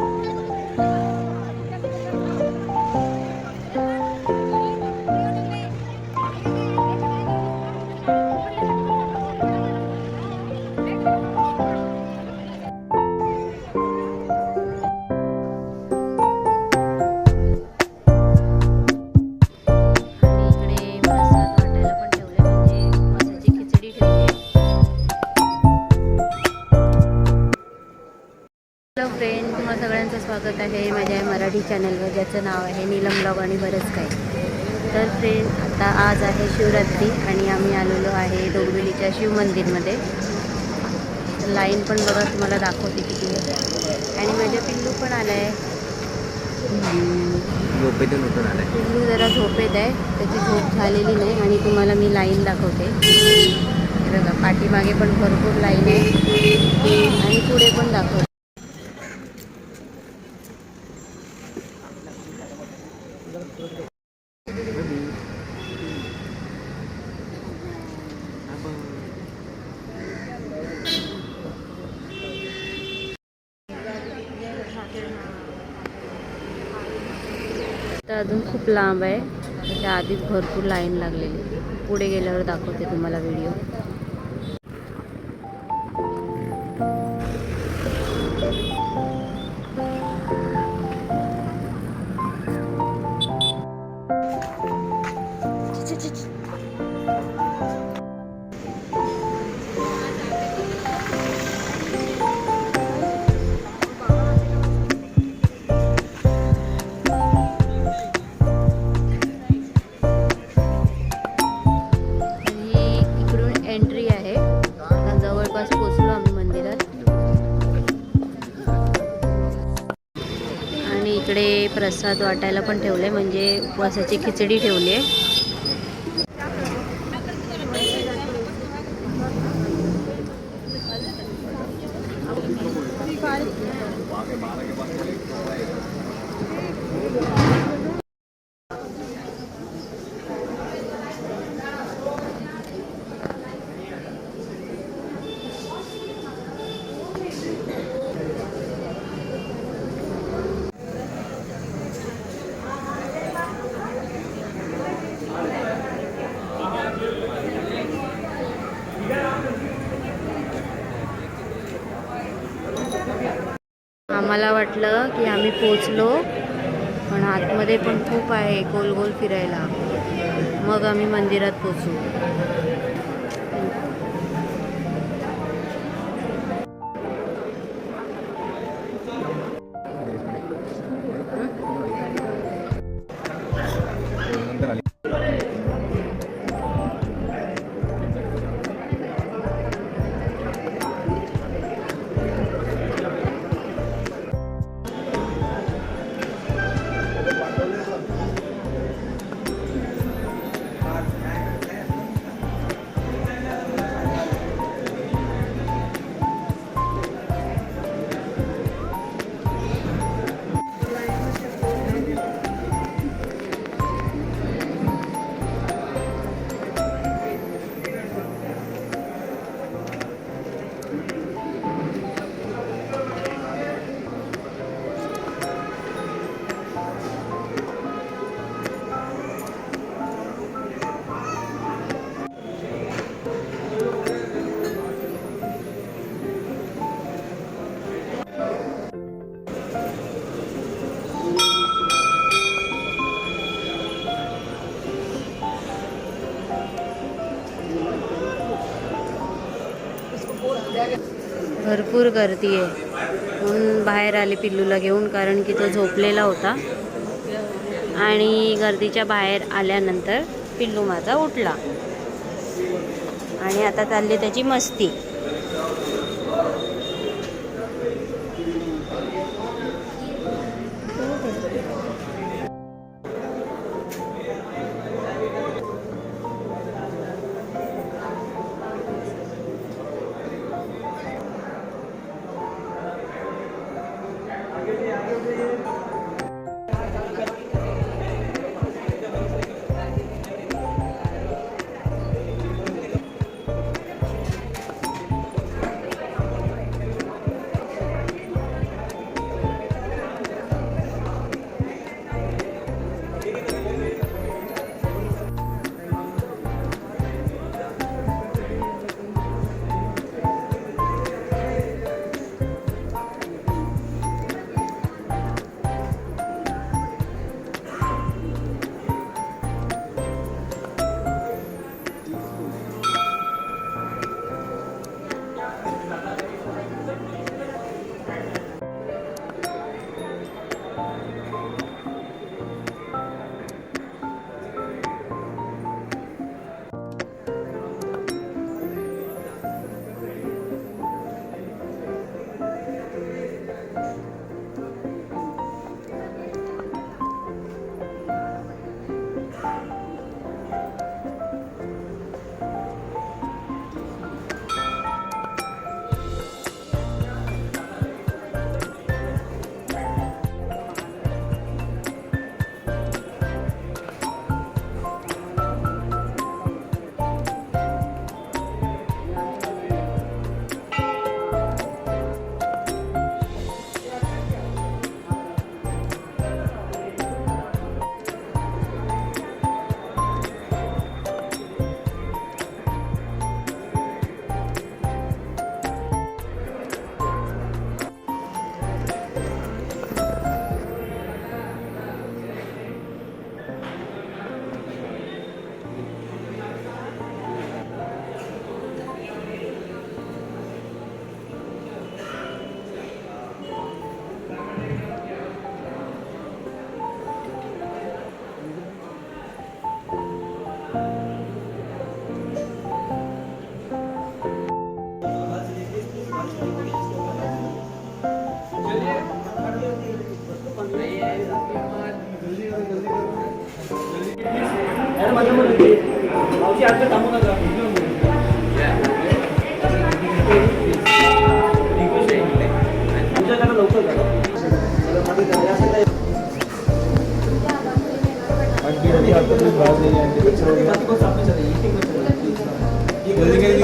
आणि फ्रेंड तुम्हा सगळ्यांचं स्वागत आहे माझ्या मराठी चॅनलवर ज्याचं नाव आहे नीलम ब्लॉग आणि बरंच काही. तर फ्रेंड आता आज आहे शिवरात्री आणि आम्ही आलेलो आहे डोंबिवलीच्या शिव मंदिरमध्ये. लाईन पण बघा तुम्हाला दाखवते किती आणि माझ्या पिल्लू पण आला आहे पिल्लू जरा झोपेत आहे त्याची झोप झालेली नाही आणि तुम्हाला मी लाईन दाखवते. बघा पाठीमागे पण भरपूर लाईन आहे. आणि पुढे पण दाखवते तर अजून खूप लांब आहे. त्याच्या आधीच भरपूर लाईन लागलेली. पुढे गेल्यावर दाखवते तुम्हाला व्हिडिओ. प्रसाद वाटायला पण ठेवलं आहे म्हणजे उपवासाची खिचडी ठेवली आहे आम्हाला वाटलं की आम्ही पोचलो पण आतमध्ये पण खूप आहे गोल गोल फिरायला. मग आम्ही मंदिरात पोचू. भरपूर गर्दी आहे. म्हणून बाहेर आले पिल्लूला घेऊन कारण की तो झोपलेला होता. आणि गर्दीच्या बाहेर आल्यानंतर पिल्लू माझा उठला. आणि आता चालली त्याची मस्ती.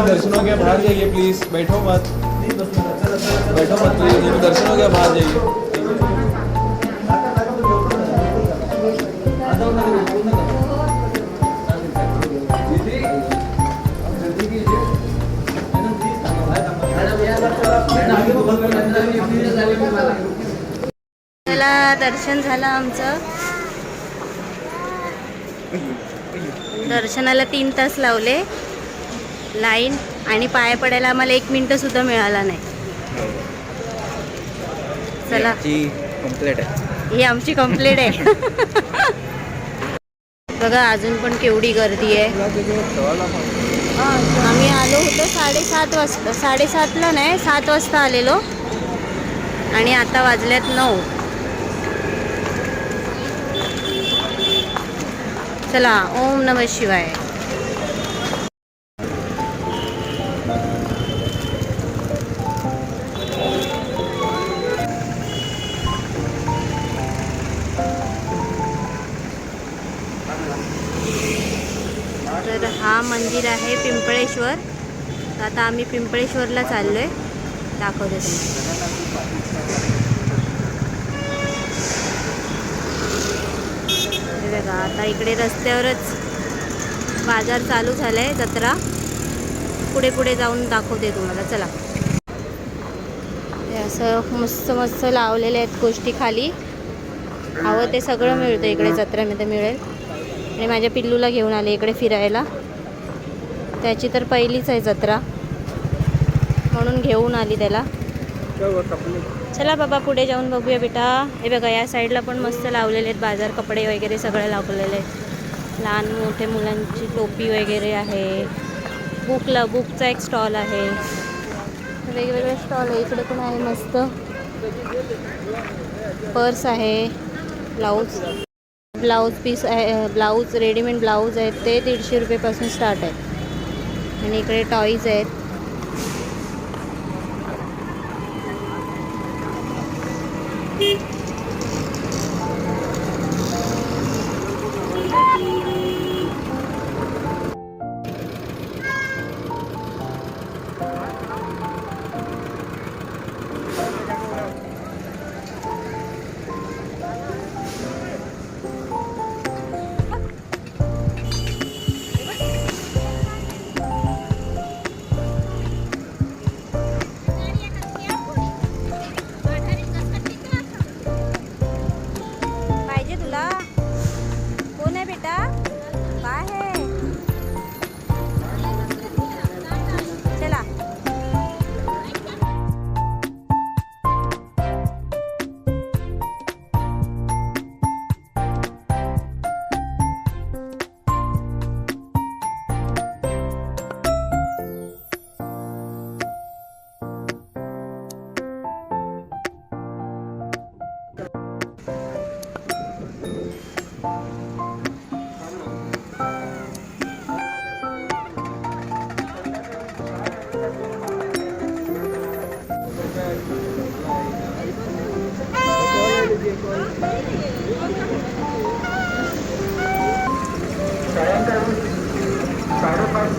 दर्शन हो गया, बाहर जाइए प्लीज़ बैठो मत। बैठो मत प्लीज़ दर्शन हो गया, बाहर जाइए। त्याला दर्शन झालं आमचं. दर्शनाला तीन तास लावले. लाईन आणि पाया पडायला आम्हाला एक मिनटं सुद्धा मिळाला नाही. चला. कंप्लीट आहे. ही आमची कंप्लेंट आहे. बघा अजून पण केवढी गर्दी आहे. आम्ही आलो होतो साडेसात वाजता. साडेसातला नाही सात वाजता आलेलो. आणि आता वाजल्यात नऊ. चला ओम नम शिवाय. पिंपळेश्वर. तर आता आम्ही पिंपळेश्वरला चाललो आहे दाखवते बघा आता इकडे रस्त्यावरच बाजार चालू झाला आहे जत्रा. पुढे पुढे जाऊन दाखवते तुम्हाला. चला. हे असं मस्त मस्त लावलेले आहेत गोष्टी खाली. हवं ते सगळं मिळतं इकडे जत्रेमध्ये मिळेल. आणि माझ्या पिल्लूला घेऊन आले इकडे फिरायला. त्याची तर पहिलीच आहे जत्रा. म्हणून घेऊन आली त्याला. चला बाबा पुढे जाऊन बघूया बेटा. हे बघा या साईडला पण मस्त लावलेले आहेत बाजार कपडे वगैरे सगळे लावलेले आहेत. लहान मोठे मुलांची टोपी वगैरे आहे. बुकला बुकचा एक स्टॉल आहे. वेगवेगळे स्टॉल आहे. इकडे पण आहे मस्त. पर्स आहे ब्लाऊज ब्लाऊज पीस आहे ब्लाऊज रेडीमेड ब्लाऊज आहेत. ते दीडशे रुपयेपासून स्टार्ट आहेत आणि इकडे टॉईज आहेत. साडेपाच साडेपाच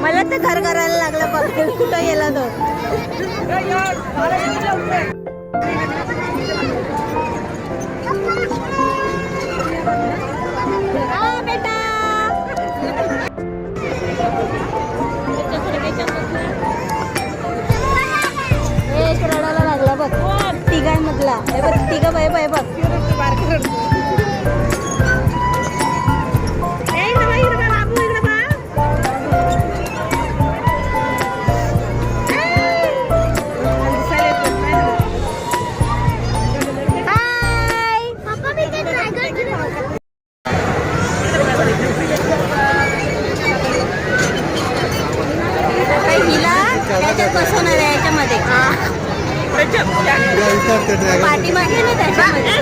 मला तर घर करायला लागला कुठं गेला तो तिघ बाय बाय बघ. पाठीमागे ना त्याच्यामध्ये.